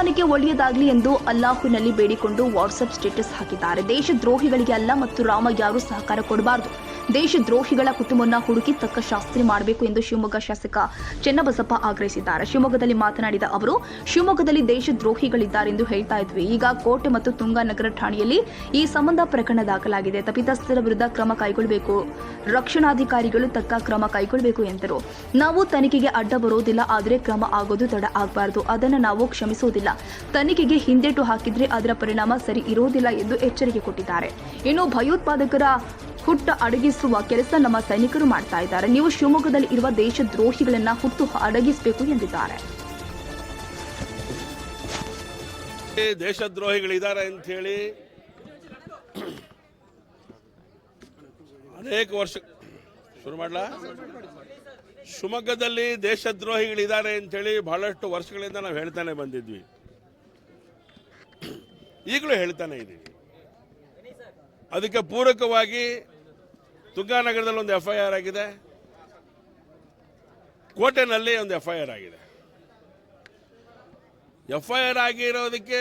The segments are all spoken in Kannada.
ಪಾಕಿಸ್ತಾನಕ್ಕೆ ಒಳ್ಳೆಯದಾಗಲಿ ಎಂದು ಅಲ್ಲಾಹುನಲ್ಲಿ ಬೇಡಿಕೊಂಡು ವಾಟ್ಸಪ್ ಸ್ಟೇಟಸ್ ಹಾಕಿದ್ದಾರೆ. ದೇಶದ್ರೋಹಿಗಳಿಗೆ ಅಲ್ಲ ಮತ್ತು ರಾಮ ಯಾರೂ ಸಹಕಾರ ಕೊಡಬಾರದು. ದೇಶದ್ರೋಹಿಗಳ ಕುಟುಂಬವನ್ನು ಹುಡುಕಿ ತಕ್ಕ ಶಾಸ್ತ್ರಿ ಮಾಡಬೇಕು ಎಂದು ಶಿವಮೊಗ್ಗ ಶಾಸಕ ಚೆನ್ನಬಸಪ್ಪ ಆಗ್ರಹಿಸಿದ್ದಾರೆ. ಶಿವಮೊಗ್ಗದಲ್ಲಿ ಮಾತನಾಡಿದ ಅವರು, ಶಿವಮೊಗ್ಗದಲ್ಲಿ ದೇಶದ್ರೋಹಿಗಳಿದ್ದಾರೆ ಎಂದು ಹೇಳ್ತಾ ಇದ್ವಿ. ಈಗ ಕೋಟೆ ಮತ್ತು ತುಂಗಾನಗರ ಠಾಣೆಯಲ್ಲಿ ಈ ಸಂಬಂಧ ಪ್ರಕರಣ ದಾಖಲಾಗಿದೆ. ತಪ್ಪಿತಸ್ಥರ ವಿರುದ್ಧ ಕ್ರಮ ಕೈಗೊಳ್ಳಬೇಕು ರಕ್ಷಣಾಧಿಕಾರಿಗಳು ತಕ್ಕ ಕ್ರಮ ಕೈಗೊಳ್ಳಬೇಕು ಎಂದರು. ನಾವು ತನಿಖೆಗೆ ಅಡ್ಡ ಬರೋದಿಲ್ಲ, ಆದರೆ ಕ್ರಮ ಆಗೋದು ತಡ ಆಗಬಾರದು. ಅದನ್ನು ನಾವು ಕ್ಷಮಿಸುವುದಿಲ್ಲ ತನಿಖೆಗೆ ಹಿಂದೇಟು ಹಾಕಿದ್ರೆ ಅದರ ಪರಿಣಾಮ ಸರಿ ಇರೋದಿಲ್ಲ ಎಂದು ಎಚ್ಚರಿಕೆ ಕೊಟ್ಟಿದ್ದಾರೆ. ಇನ್ನು ಭಯೋತ್ಪಾದಕರ ಹುಟ್ಟ ಅಡಗಿಸುವ ಕೆಲಸ ನಮ್ಮ ಸೈನಿಕರು ಮಾಡ್ತಾ ಇದ್ದಾರೆ. ನೀವು ಶಿವಮೊಗ್ಗದಲ್ಲಿ ಇರುವ ದೇಶದ್ರೋಹಿಗಳನ್ನ ಹುಟ್ಟು ಅಡಗಿಸಬೇಕು ಎಂದಿದ್ದಾರೆ. ದೇಶದ್ರೋಹಿಗಳಿದ್ದಾರೆ ಅಂತ ಹೇಳಿ ಅನೇಕ ವರ್ಷ ಶುರು ಮಾಡಲ? ಶಿವಮೊಗ್ಗದಲ್ಲಿ ದೇಶದ್ರೋಹಿಗಳಿದ್ದಾರೆ ಅಂತೇಳಿ ಬಹಳಷ್ಟು ವರ್ಷಗಳಿಂದ ನಾವು ಹೇಳ್ತಾನೆ ಬಂದಿದ್ವಿ. ಈಗಲೂ ಹೇಳ್ತಾನೆ ಇದ್ದೀವಿ ಅದಕ್ಕೆ ಪೂರಕವಾಗಿ ತುಂಗಾನಗರದಲ್ಲಿ ಒಂದು ಎಫ್ ಐ ಆರ್ ಆಗಿದೆ. ಕೋಟೆನಲ್ಲಿ ಒಂದು ಎಫ್ ಐ ಆರ್ ಆಗಿದೆ. ಎಫ್ ಐ ಆರ್ ಆಗಿರೋದಕ್ಕೆ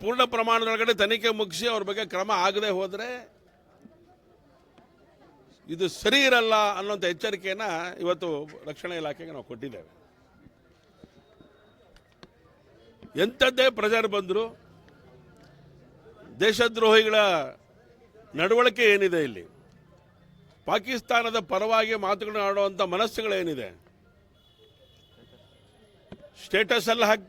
ಪೂರ್ಣ ಪ್ರಮಾಣದೊಳಗಡೆ ತನಿಖೆ ಮುಗಿಸಿ ಅವ್ರ ಬಗ್ಗೆ ಕ್ರಮ ಆಗದೆ ಹೋದರೆ ಇದು ಸರಿ ಇರಲ್ಲ ಅನ್ನೋಂಥ ಎಚ್ಚರಿಕೆಯನ್ನು ಇವತ್ತು ರಕ್ಷಣಾ ಇಲಾಖೆಗೆ ನಾವು ಕೊಟ್ಟಿದ್ದೇವೆ. ಎಂಥದ್ದೇ ಪ್ರಜರ್ ಬಂದರು ದೇಶದ್ರೋಹಿಗಳ ನಡವಳಿಕೆ ಏನಿದೆ ಇಲ್ಲಿ? ಪಾಕಿಸ್ತಾನದ ಪರವಾಗಿ ಮಾತುಗಳನ್ನ ಆಡುವಂಥ ಮನಸ್ಸುಗಳೇನಿದೆ? ಸ್ಟೇಟಸ್ ಎಲ್ಲ ಹಾಕ್ತಾ